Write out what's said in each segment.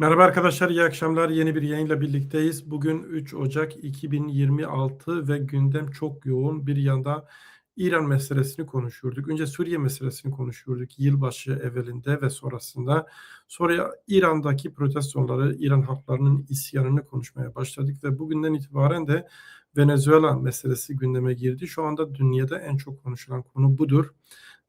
Merhaba arkadaşlar, iyi akşamlar. Yeni bir yayınla birlikteyiz. Bugün 3 Ocak 2026 ve gündem çok yoğun. Bir yanda İran meselesini konuşuyorduk. Önce Suriye meselesini konuşuyorduk yılbaşı evvelinde ve sonrasında. Sonra İran'daki protestoları, İran halklarının isyanını konuşmaya başladık ve bugünden itibaren de Venezuela meselesi gündeme girdi. Şu anda dünyada en çok konuşulan konu budur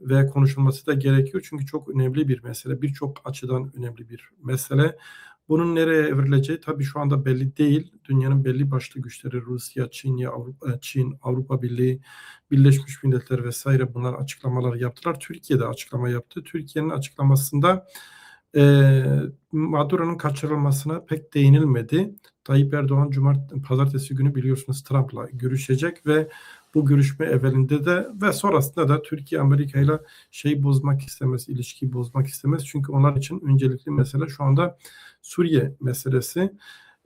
ve konuşulması da gerekiyor. Çünkü çok önemli bir mesele. Birçok açıdan önemli bir mesele. Bunun nereye evrileceği tabii şu anda belli değil. Dünyanın belli başlı güçleri Rusya, Çin, Avrupa, Çin, Avrupa Birliği, Birleşmiş Milletler vesaire bunlar açıklamalar yaptılar. Türkiye de açıklama yaptı. Türkiye'nin açıklamasında e, Maduro'nun kaçırılmasına pek değinilmedi. Tayyip Erdoğan Cumart pazartesi günü biliyorsunuz Trump'la görüşecek ve bu görüşme evvelinde de ve sonrasında da Türkiye Amerika ile şey bozmak istemez, ilişkiyi bozmak istemez. Çünkü onlar için öncelikli mesele şu anda Suriye meselesi.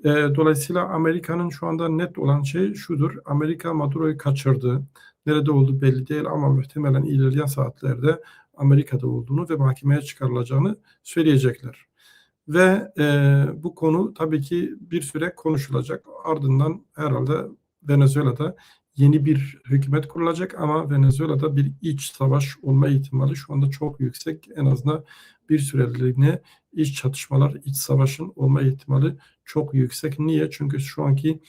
E, dolayısıyla Amerika'nın şu anda net olan şey şudur. Amerika Maduro'yu kaçırdı. Nerede olduğu belli değil ama muhtemelen ilerleyen saatlerde Amerika'da olduğunu ve mahkemeye çıkarılacağını söyleyecekler. Ve e, bu konu tabii ki bir süre konuşulacak. Ardından herhalde Venezuela'da yeni bir hükümet kurulacak ama Venezuela'da bir iç savaş olma ihtimali şu anda çok yüksek. En azından bir süreliğine iç çatışmalar, iç savaşın olma ihtimali çok yüksek. Niye? Çünkü şu anki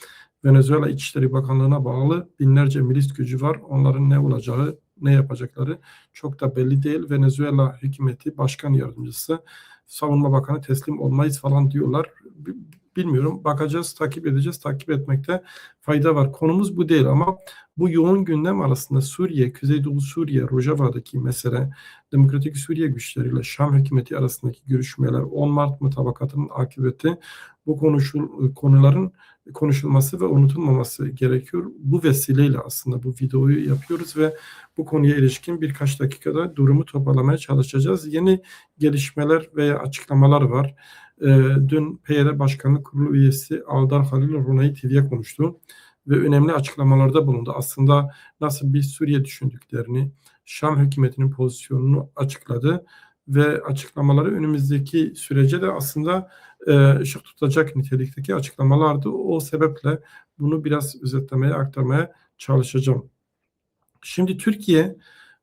Venezuela İçişleri Bakanlığı'na bağlı binlerce milis gücü var. Onların ne olacağı, ne yapacakları çok da belli değil. Venezuela hükümeti başkan yardımcısı, savunma bakanı teslim olmayız falan diyorlar bilmiyorum. Bakacağız, takip edeceğiz. Takip etmekte fayda var. Konumuz bu değil ama bu yoğun gündem arasında Suriye, Kuzeydoğu Suriye, Rojava'daki mesele, Demokratik Suriye güçleriyle Şam hükümeti arasındaki görüşmeler, 10 Mart mutabakatının akıbeti bu konuşul, konuların konuşulması ve unutulmaması gerekiyor. Bu vesileyle aslında bu videoyu yapıyoruz ve bu konuya ilişkin birkaç dakikada durumu toparlamaya çalışacağız. Yeni gelişmeler veya açıklamalar var. E, dün PYD Başkanlık Kurulu üyesi Aldar Halil Runay TV'ye konuştu ve önemli açıklamalarda bulundu. Aslında nasıl bir Suriye düşündüklerini, Şam hükümetinin pozisyonunu açıkladı ve açıklamaları önümüzdeki sürece de aslında e, ışık tutacak nitelikteki açıklamalardı. O sebeple bunu biraz özetlemeye, aktarmaya çalışacağım. Şimdi Türkiye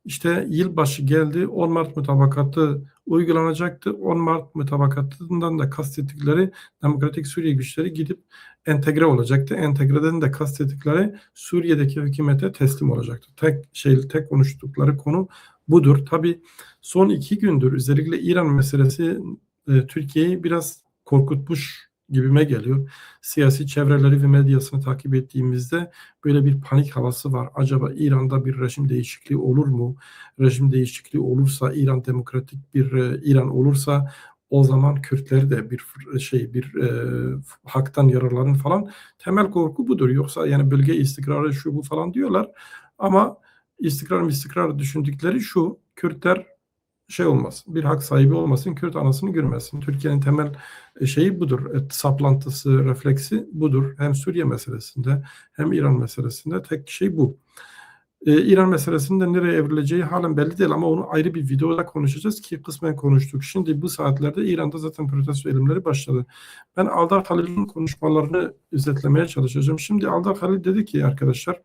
işte yılbaşı geldi. 10 Mart mutabakatı uygulanacaktı. 10 Mart mutabakatından da kastettikleri Demokratik Suriye güçleri gidip entegre olacaktı. Entegreden de kastettikleri Suriye'deki hükümete teslim olacaktı. Tek şey, tek konuştukları konu budur. Tabi son iki gündür özellikle İran meselesi e, Türkiye'yi biraz korkutmuş gibime geliyor. Siyasi çevreleri ve medyasını takip ettiğimizde böyle bir panik havası var. Acaba İran'da bir rejim değişikliği olur mu? Rejim değişikliği olursa İran demokratik bir e, İran olursa o zaman Kürtleri de bir şey bir e, haktan yararlanın falan. Temel korku budur. Yoksa yani bölge istikrarı şu bu falan diyorlar. Ama istikrar istikrar düşündükleri şu. Kürtler şey olmaz. Bir hak sahibi olmasın, Kürt anasını görmesin. Türkiye'nin temel e, şeyi budur. Et, saplantısı, refleksi budur. Hem Suriye meselesinde hem İran meselesinde tek şey bu. Ee, İran meselesinde nereye evrileceği halen belli değil ama onu ayrı bir videoda konuşacağız ki kısmen konuştuk. Şimdi bu saatlerde İran'da zaten protesto eğilimleri başladı. Ben Aldar Halil'in konuşmalarını özetlemeye çalışacağım. Şimdi Aldar Halil dedi ki arkadaşlar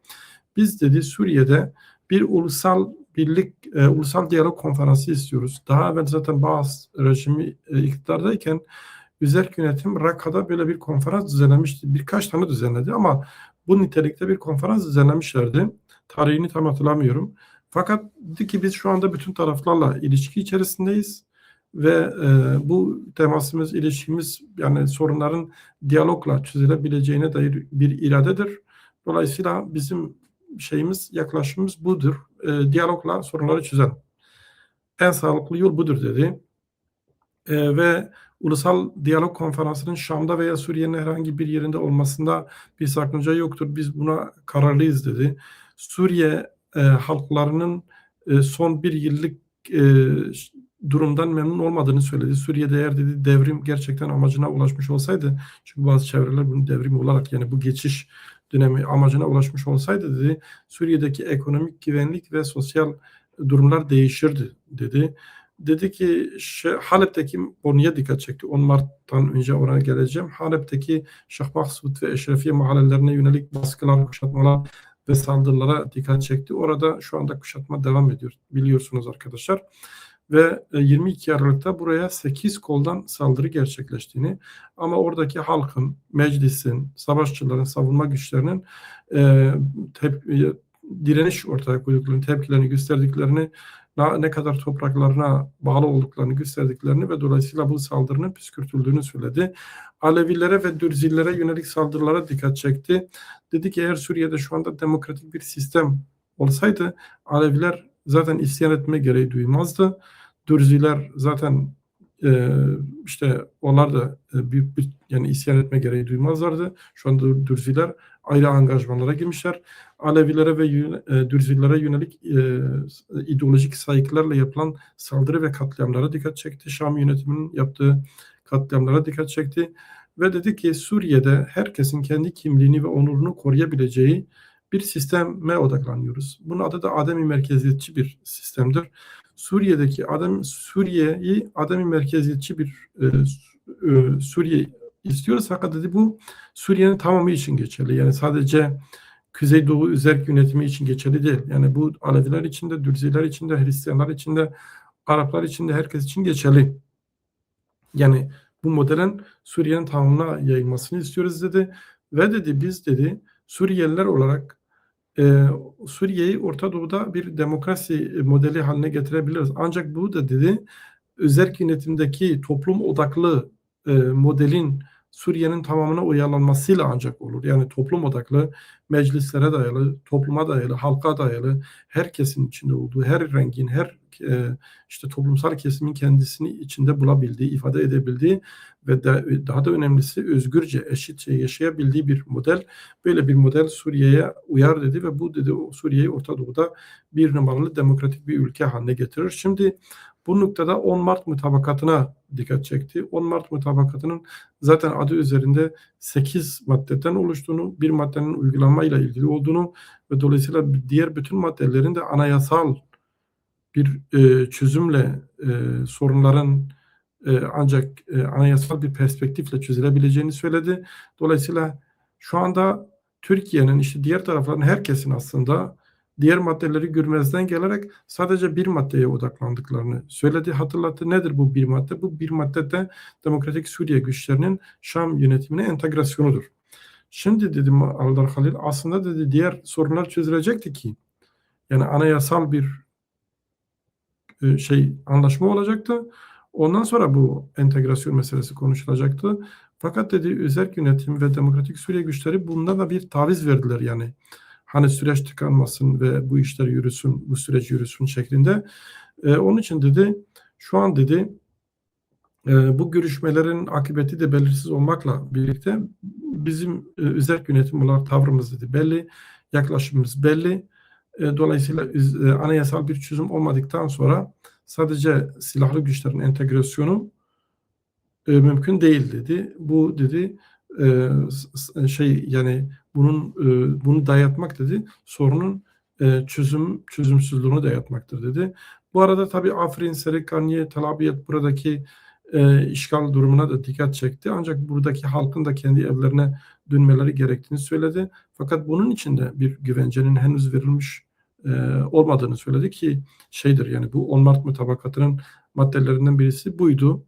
biz dedi Suriye'de bir ulusal birlik, e, ulusal diyalog konferansı istiyoruz. Daha evvel zaten bazı rejimi e, iktidardayken Üzerk Yönetim Rakka'da böyle bir konferans düzenlemişti. Birkaç tane düzenledi ama bu nitelikte bir konferans düzenlemişlerdi. Tarihini tam hatırlamıyorum. Fakat dedi ki biz şu anda bütün taraflarla ilişki içerisindeyiz ve e, bu temasımız, ilişkimiz yani sorunların diyalogla çözülebileceğine dair bir iradedir. Dolayısıyla bizim şeyimiz, yaklaşımımız budur. E, diyalogla sorunları çözen. En sağlıklı yol budur dedi. E, ve Ulusal Diyalog Konferansı'nın Şam'da veya Suriye'nin herhangi bir yerinde olmasında bir sakınca yoktur. Biz buna kararlıyız dedi. Suriye e, halklarının e, son bir yıllık e, durumdan memnun olmadığını söyledi. Suriye'de eğer dedi devrim gerçekten amacına ulaşmış olsaydı çünkü bazı çevreler bunu devrim olarak yani bu geçiş dönemi amacına ulaşmış olsaydı dedi Suriye'deki ekonomik güvenlik ve sosyal durumlar değişirdi dedi. Dedi ki Halep'teki konuya dikkat çekti. 10 Mart'tan önce oraya geleceğim. Halep'teki Şeyh Mahsud ve Eşrefiye mahallelerine yönelik baskılar, kuşatmalar ve saldırılara dikkat çekti. Orada şu anda kuşatma devam ediyor biliyorsunuz arkadaşlar. Ve 22 e, Aralık'ta buraya 8 koldan saldırı gerçekleştiğini ama oradaki halkın, meclisin, savaşçıların, savunma güçlerinin e, tep direniş ortaya koyduklarını, tepkilerini gösterdiklerini ne kadar topraklarına bağlı olduklarını gösterdiklerini ve dolayısıyla bu saldırının püskürtüldüğünü söyledi. Alevilere ve Dürzillere yönelik saldırılara dikkat çekti. Dedi ki eğer Suriye'de şu anda demokratik bir sistem olsaydı Aleviler zaten isyan etme gereği duymazdı. Dürziler zaten e, işte onlar da e, büyük bir yani isyan etme gereği duymazlardı. Şu anda Dürziler ayrı angajmanlara girmişler. Alevilere ve e, Dürzilere yönelik e, ideolojik saygılarla yapılan saldırı ve katliamlara dikkat çekti. Şam yönetiminin yaptığı katliamlara dikkat çekti. Ve dedi ki Suriye'de herkesin kendi kimliğini ve onurunu koruyabileceği bir sisteme odaklanıyoruz. Bunun adı da ademi merkeziyetçi bir sistemdir. Suriye'deki adam Suriye'yi ademi merkeziyetçi bir e, e, Suriye istiyoruz fakat dedi bu Suriye'nin tamamı için geçerli. Yani sadece Kuzeydoğu Üzerk yönetimi için geçerli değil. Yani bu Aleviler için de, Dürziler için de, Hristiyanlar için de, Araplar için de, herkes için geçerli. Yani bu modelin Suriye'nin tamamına yayılmasını istiyoruz dedi. Ve dedi biz dedi Suriyeliler olarak e, Suriye'yi Orta Doğu'da bir demokrasi modeli haline getirebiliriz. Ancak bu da dedi özerk yönetimdeki toplum odaklı e, modelin Suriye'nin tamamına uyarlanmasıyla ancak olur. Yani toplum odaklı, meclislere dayalı, topluma dayalı, halka dayalı, herkesin içinde olduğu, her rengin, her e, işte toplumsal kesimin kendisini içinde bulabildiği, ifade edebildiği ve de, daha da önemlisi özgürce, eşitçe yaşayabildiği bir model. Böyle bir model Suriye'ye uyar dedi ve bu dedi Suriye'yi Orta Doğu'da bir numaralı demokratik bir ülke haline getirir. Şimdi bu noktada 10 Mart mutabakatına dikkat çekti. 10 Mart mutabakatının zaten adı üzerinde 8 maddeden oluştuğunu, bir maddenin uygulamayla ilgili olduğunu ve dolayısıyla diğer bütün maddelerin de anayasal bir e, çözümle e, sorunların e, ancak e, anayasal bir perspektifle çözülebileceğini söyledi. Dolayısıyla şu anda Türkiye'nin işte diğer tarafların herkesin aslında diğer maddeleri görmezden gelerek sadece bir maddeye odaklandıklarını söyledi. Hatırlattı nedir bu bir madde? Bu bir madde de Demokratik Suriye güçlerinin Şam yönetimine entegrasyonudur. Şimdi dedim Aldar Halil aslında dedi diğer sorunlar çözülecekti ki yani anayasal bir e, şey anlaşma olacaktı. Ondan sonra bu entegrasyon meselesi konuşulacaktı. Fakat dedi özel yönetim ve demokratik Suriye güçleri bundan da bir taviz verdiler yani. Hani süreç tıkanmasın ve bu işler yürüsün, bu süreç yürüsün şeklinde. Ee, onun için dedi şu an dedi e, bu görüşmelerin akıbeti de belirsiz olmakla birlikte bizim e, özel yönetim olarak tavrımız dedi belli, yaklaşımımız belli. E, dolayısıyla e, anayasal bir çözüm olmadıktan sonra sadece silahlı güçlerin entegrasyonu e, mümkün değil dedi. Bu dedi e, şey yani bunun e, bunu dayatmak dedi sorunun e, çözüm çözümsüzlüğünü dayatmaktır dedi. Bu arada tabi Afrin, Serikaniye, Talabiyet buradaki e, işgal durumuna da dikkat çekti. Ancak buradaki halkın da kendi evlerine dönmeleri gerektiğini söyledi. Fakat bunun için de bir güvencenin henüz verilmiş e, olmadığını söyledi ki şeydir yani bu 10 Mart mutabakatının maddelerinden birisi buydu.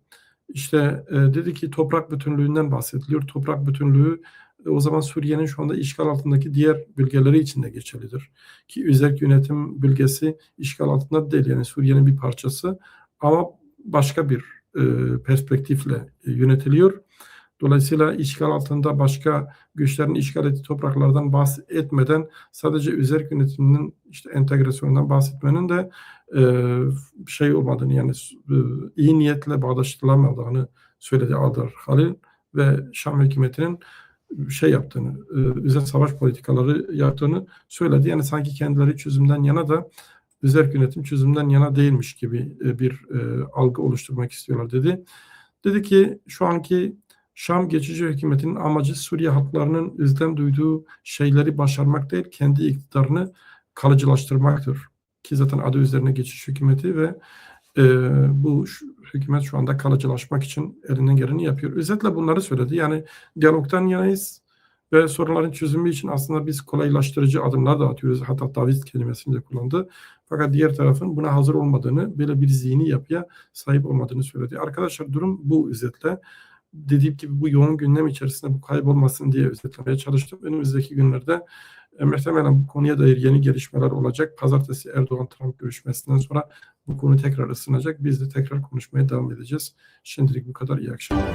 İşte e, dedi ki toprak bütünlüğünden bahsediliyor. Toprak bütünlüğü o zaman Suriye'nin şu anda işgal altındaki diğer bölgeleri için de geçerlidir. Ki özel yönetim bölgesi işgal altında değil yani Suriye'nin bir parçası ama başka bir e, perspektifle e, yönetiliyor. Dolayısıyla işgal altında başka güçlerin işgal ettiği topraklardan bahsetmeden sadece özel yönetiminin işte entegrasyonundan bahsetmenin de e, şey olmadığını yani e, iyi niyetle bağdaştırılamadığını söyledi Adar Halil ve Şam hükümetinin şey yaptığını, e, özel savaş politikaları yaptığını söyledi. Yani sanki kendileri çözümden yana da özel yönetim çözümden yana değilmiş gibi e, bir e, algı oluşturmak istiyorlar dedi. Dedi ki şu anki Şam geçici hükümetinin amacı Suriye halklarının özlem duyduğu şeyleri başarmak değil, kendi iktidarını kalıcılaştırmaktır. Ki zaten adı üzerine geçiş hükümeti ve Eee, bu hükümet şu anda kalıcılaşmak için elinden geleni yapıyor. Özetle bunları söyledi. Yani diyalogtan yanayız ve sorunların çözümü için aslında biz kolaylaştırıcı adımlar da atıyoruz. Hatta taviz kelimesini de kullandı. Fakat diğer tarafın buna hazır olmadığını, böyle bir zihni yapıya sahip olmadığını söyledi. Arkadaşlar durum bu özetle. Dediğim gibi bu yoğun gündem içerisinde bu kaybolmasın diye özetlemeye çalıştım. Önümüzdeki günlerde e, muhtemelen bu konuya dair yeni gelişmeler olacak. Pazartesi Erdoğan-Trump görüşmesinden sonra bu konu tekrar ısınacak. Biz de tekrar konuşmaya devam edeceğiz. Şimdilik bu kadar. İyi akşamlar.